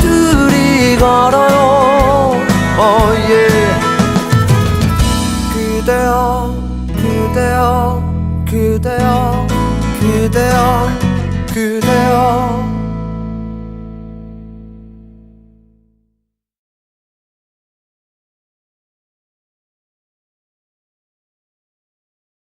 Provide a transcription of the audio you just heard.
둘이 걸어요 oh yeah. 그대여 그대여 그대여 그대여 그대여